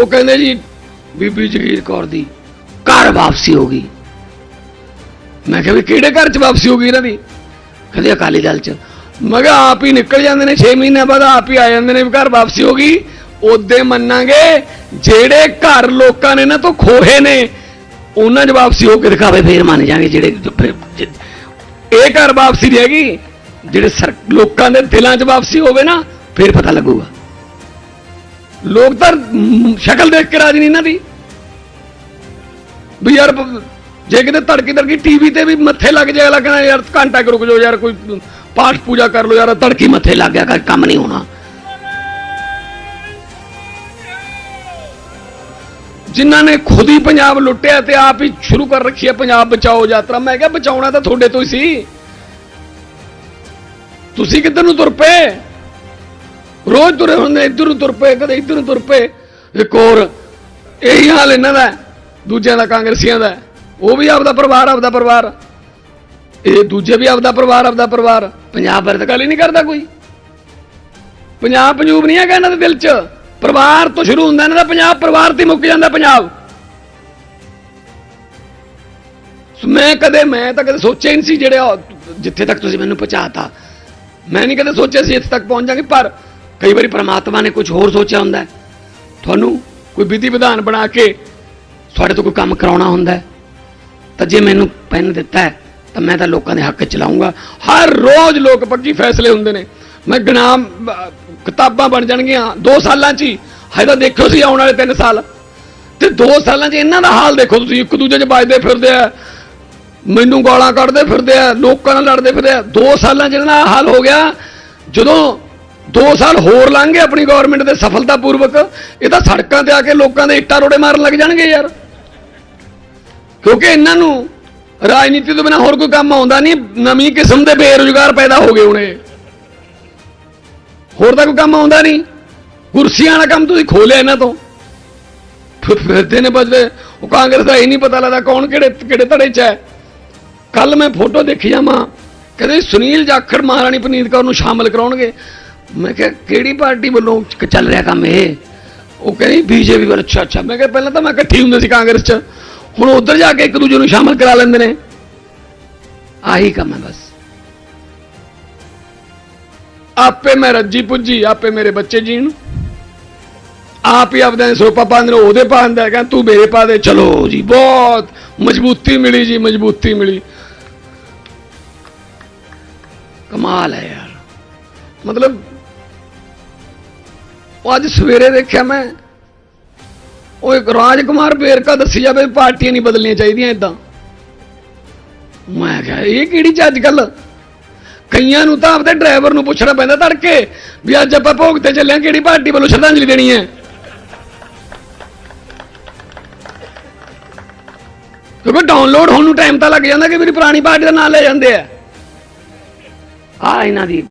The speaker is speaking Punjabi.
ਉਹ ਕਹਿੰਦੇ ਜੀ, ਬੀਬੀ ਜਗੀਰ ਕੌਰ ਦੀ ਘਰ ਵਾਪਸੀ ਹੋ ਗਈ। ਮੈਂ ਕਿਹਾ ਵੀ ਕਿਹੜੇ ਘਰ ਚ ਵਾਪਸੀ ਹੋ ਗਈ ਇਹਨਾਂ ਦੀ? ਕਹਿੰਦੇ ਅਕਾਲੀ ਦਲ ਚ। ਮੈਂ ਕਿਹਾ ਆਪ ਹੀ ਨਿਕਲ ਜਾਂਦੇ ਨੇ 6 ਮਹੀਨੇ ਬਾਅਦ ਆਪ ਹੀ ਆ ਜਾਂਦੇ ਨੇ ਵੀ ਘਰ ਵਾਪਸੀ ਹੋ ਗਈ। ਉਹਦੇ ਮੰਨਾਂਗੇ ਜਿਹੜੇ ਘਰ ਲੋਕਾਂ ਨੇ ਨਾ ਤੋਂ ਖੋਹੇ ਨੇ, ਉਹਨਾਂ 'ਚ ਵਾਪਸੀ ਹੋ ਕੇ ਦਿਖਾਵੇ, ਫੇਰ ਮੰਨ ਜਾਾਂਗੇ ਜਿਹੜੇ ਇਹ ਘਰ ਵਾਪਸੀ ਨਹੀਂ ਹੈਗੀ, ਜਿਹੜੇ ਸਰ- ਲੋਕਾਂ ਦੇ ਦਿਲਾਂ 'ਚ ਵਾਪਸੀ ਹੋਵੇ ਨਾ, ਫਿਰ ਪਤਾ ਲੱਗੂਗਾ। ਲੋਕ ਤਾਂ ਸ਼ਕਲ ਦੇਖ ਕੇ ਰਾਜੀ ਨਹੀਂ ਇਹਨਾਂ ਦੀ। ਵੀ ਯਾਰ, ਜੇ ਕਿਤੇ ਤੜਕੀ ਤੜਕੀ ਟੀਵੀ ਤੇ ਵੀ ਮੱਥੇ ਲੱਗ ਜਾਏ ਲੱਗਣਾ ਯਾਰ, ਘੰਟਾ ਰੁਕ ਜਾਓ ਯਾਰ, ਕੋਈ ਪਾਠ ਪੂਜਾ ਕਰ ਲਓ ਯਾਰ, ਧੜਕੀ ਮੱਥੇ ਲੱਗ ਗਿਆ ਕਰ ਕੰਮ ਨਹੀਂ ਹੋਣਾ। ਜਿਨ੍ਹਾਂ ਨੇ ਖੁਦ ਹੀ ਪੰਜਾਬ ਲੁੱਟਿਆ ਤੇ ਆਪ ਹੀ ਸ਼ੁਰੂ ਕਰ ਰੱਖੀ ਹੈ ਪੰਜਾਬ ਬਚਾਓ ਯਾਤਰਾ। ਮੈਂ ਕਿਹਾ, ਬਚਾਉਣਾ ਤਾਂ ਤੁਹਾਡੇ ਤੋਂ ਹੀ ਸੀ। ਤੁਸੀਂ ਕਿੱਧਰ ਨੂੰ ਤੁਰ ਪਏ? ਰੋਜ਼ ਤੁਰੇ ਹੁੰਦੇ, ਇੱਧਰ ਨੂੰ ਤੁਰ ਪਏ, ਕਦੇ ਇੱਧਰ ਨੂੰ ਤੁਰ ਪਏ। ਇੱਕ ਹੋਰ, ਇਹੀ ਹਾਲ ਇਹਨਾਂ ਦਾ ਦੂਜਿਆਂ ਦਾ, ਕਾਂਗਰਸੀਆਂ ਦਾ ਉਹ ਵੀ ਆਪਦਾ ਪਰਿਵਾਰ ਆਪਦਾ ਪਰਿਵਾਰ। ਇਹ ਦੂਜੇ ਵੀ ਆਪਦਾ ਪਰਿਵਾਰ ਆਪਦਾ ਪਰਿਵਾਰ। ਪੰਜਾਬ ਬਾਰੇ ਤਾਂ ਗੱਲ ਹੀ ਨਹੀਂ ਕਰਦਾ ਕੋਈ। ਪੰਜਾਬ ਪੰਜੂਬ ਨਹੀਂ ਹੈਗਾ ਇਹਨਾਂ ਦੇ ਦਿਲ 'ਚ। ਪਰਿਵਾਰ ਤੋਂ ਸ਼ੁਰੂ ਹੁੰਦਾ ਇਹਨਾਂ ਦਾ ਪੰਜਾਬ, ਪਰਿਵਾਰ ਤੇ ਮੁੱਕ ਜਾਂਦਾ ਪੰਜਾਬ। ਮੈਂ ਕਦੇ, ਮੈਂ ਤਾਂ ਕਦੇ ਸੋਚਿਆ ਹੀ ਨਹੀਂ ਸੀ ਜਿਹੜੇ ਜਿੱਥੇ ਤੱਕ ਤੁਸੀਂ ਮੈਨੂੰ ਪਹੁੰਚਾਤਾ। ਮੈਂ ਨਹੀਂ ਕਦੇ ਸੋਚਿਆ ਸੀ ਇੱਥੇ ਤੱਕ ਪਹੁੰਚ ਜਾਵਾਂਗੇ, ਪਰ ਕਈ ਵਾਰੀ ਪ੍ਰਮਾਤਮਾ ਨੇ ਕੁਝ ਹੋਰ ਸੋਚਿਆ ਹੁੰਦਾ ਤੁਹਾਨੂੰ ਕੋਈ ਵਿਧੀ ਵਿਧਾਨ ਬਣਾ ਕੇ ਤੁਹਾਡੇ ਤੋਂ ਕੋਈ ਕੰਮ ਕਰਾਉਣਾ ਹੁੰਦਾ ਤਾਂ ਜੇ ਮੈਨੂੰ ਪੈਨ ਦਿੱਤਾ ਹੈ, ਤਾਂ ਮੈਂ ਤਾਂ ਲੋਕਾਂ ਦੇ ਹੱਕ 'ਚ ਚਲਾਉਂਗਾ। ਹਰ ਰੋਜ਼ ਲੋਕ ਪੱਕੀ ਫੈਸਲੇ ਹੁੰਦੇ ਨੇ। ਮੈਂ ਗਨਾਮ ਕਿਤਾਬਾਂ ਬਣ ਜਾਣਗੀਆਂ 2 ਸਾਲਾਂ 'ਚ ਹੀ। ਹਜੇ ਤਾਂ ਦੇਖਿਓ ਸੀ ਆਉਣ ਵਾਲੇ 3 ਸਾਲ। ਤੇ 2 ਸਾਲਾਂ 'ਚ ਇਹਨਾਂ ਦਾ ਹਾਲ ਦੇਖੋ ਤੁਸੀਂ। ਇੱਕ ਦੂਜੇ 'ਚ ਵੱਜਦੇ ਫਿਰਦੇ ਆ। ਮੈਨੂੰ ਗਾਲਾਂ ਕੱਢਦੇ ਫਿਰਦੇ ਆ। ਲੋਕਾਂ ਨਾਲ ਲੜਦੇ ਫਿਰਦੇ ਆ। 2 ਸਾਲਾਂ 'ਚ ਇਹਨਾਂ ਦਾ ਹਾਲ ਹੋ ਗਿਆ। ਜਦੋਂ 2 ਸਾਲ ਹੋਰ ਲੰਘ ਗਏ ਆਪਣੀ ਗਵਰਨਮੈਂਟ ਦੇ ਸਫਲਤਾਪੂਰਵਕ। ਇਹ ਤਾਂ ਸੜਕਾਂ ਤੇ ਆ ਕੇ ਲੋਕਾਂ ਦੇ ਇੱਟਾਂ ਰੋੜੇ ਮਾਰਨ ਲੱਗ ਜਾਣਗੇ ਯਾਰ। ਕਿਉਂਕਿ ਇਹਨਾਂ ਨੂੰ ਰਾਜਨੀਤੀ ਤੋਂ ਬਿਨਾ ਹੋਰ ਕੋਈ ਕੰਮ ਆਉਂਦਾ ਨਹੀਂ, ਨਵੀਂ ਕਿਸਮ ਦੇ ਬੇਰੁਜ਼ਗਾਰ ਪੈਦਾ ਹੋ ਗਏ ਹੁਣੇ। ਹੋਰ ਤਾਂ ਕੋਈ ਕੰਮ ਆਉਂਦਾ ਨਹੀਂ। ਕੁਰਸੀਆਂ ਵਾਲਾ ਕੰਮ ਤੁਸੀਂ ਖੋਲਿਆ ਇਹਨਾਂ ਤੋਂ। ਫਿਰਦੇ ਨੇ ਬਜਦੇ ਉਹ ਕਾਂਗਰਸ ਦਾ ਇਹ ਨਹੀਂ ਪਤਾ ਲੱਗਦਾ ਕੌਣ ਕਿਹੜੇ ਕਿਹੜੇ ਧੜੇ 'ਚ ਹੈ। ਕੱਲ ਮੈਂ ਫੋਟੋ ਦੇਖੀ ਜਾਵਾਂ। ਕਹਿੰਦੇ ਸੁਨੀਲ ਜਾਖੜ, ਮਹਾਰਾਣੀ ਪਨੀਤ ਕੌਰ ਨੂੰ ਸ਼ਾਮਲ ਕਰਾਉਣਗੇ। ਮੈਂ ਕਿਹਾ, ਕਿਹੜੀ ਪਾਰਟੀ ਵੱਲੋਂ ਕ- ਚੱਲ ਰਿਹਾ ਕੰਮ ਇਹ? ਉਹ ਕਹਿੰਦੀ, ਬੀਜੇਪੀ ਵੱਲ। ਅੱਛਾ ਅੱਛਾ। ਮੈਂ ਕਿਹਾ, ਪਹਿਲਾਂ ਤਾਂ ਮੈਂ ਇਕੱਠੀ ਹੁੰਦੇ ਸੀ ਕਾਂਗਰਸ 'ਚ। ਹੁਣ ਉਧਰ ਜਾ ਕੇ ਇੱਕ ਦੂਜੇ ਨੂੰ ਸ਼ਾਮਲ ਕਰਾ ਲੈਂਦੇ ਨੇ। ਆਹੀ ਕੰਮ ਹੈ ਬਸ। ਆਪੇ ਮੈਂ ਰੱਜੀ ਪੁੱਜੀ, ਆਪੇ ਮੇਰੇ ਬੱਚੇ ਜੀਣ। ਆਪ ਹੀ ਆਪਦੇ ਸੋਪਾ ਪਾਉਂਦੇ ਨੇ, ਉਹਦੇ ਪਾਉਂਦਾ ਹੈ। ਕਹਿੰਦਾ, ਤੂੰ ਮੇਰੇ ਪਾ ਦੇ। ਚਲੋ ਜੀ, ਬਹੁਤ ਮਜ਼ਬੂਤੀ ਮਿਲੀ ਜੀ, ਮਜ਼ਬੂਤੀ ਮਿਲੀ। ਕਮਾਲ ਹੈ ਯਾਰ। ਮਤਲਬ ਉਹ ਅੱਜ ਸਵੇਰੇ ਦੇਖਿਆ ਮੈਂ। ਉਹ ਇੱਕ ਰਾਜ ਕੁਮਾਰ ਬੇਰਕਾ ਦੱਸੀ ਜਾਵੇ, ਪਾਰਟੀਆਂ ਨਹੀਂ ਬਦਲਣੀਆਂ ਚਾਹੀਦੀਆਂ ਇਦਾਂ ਮੈਂ ਕਿਹਾ, ਇਹ ਕਿਹੜੀ ਚ ਅੱਜ ਕੱਲ ਕਈਆਂ ਨੂੰ ਤਾਂ ਆਪਦੇ ਡਰਾਈਵਰ ਨੂੰ ਪੁੱਛਣਾ ਪੈਂਦਾ ਤੜਕੇ, ਵੀ ਅੱਜ ਆਪਾਂ ਭੋਗ ਤੇ ਚੱਲਿਆ ਕਿਹੜੀ ਪਾਰਟੀ ਵੱਲੋਂ ਸ਼ਰਧਾਂਜਲੀ ਦੇਣੀ ਹੈ? ਕਿਉਂਕਿ ਡਾਊਨਲੋਡ ਹੋਣ ਨੂੰ ਟਾਈਮ ਤਾਂ ਲੱਗ ਜਾਂਦਾ ਕਿ ਮੇਰੀ ਪੁਰਾਣੀ ਪਾਰਟੀ ਦਾ ਨਾਮ ਲੈ ਜਾਂਦੇ ਆ। ਆ ਇਹਨਾਂ ਦੀ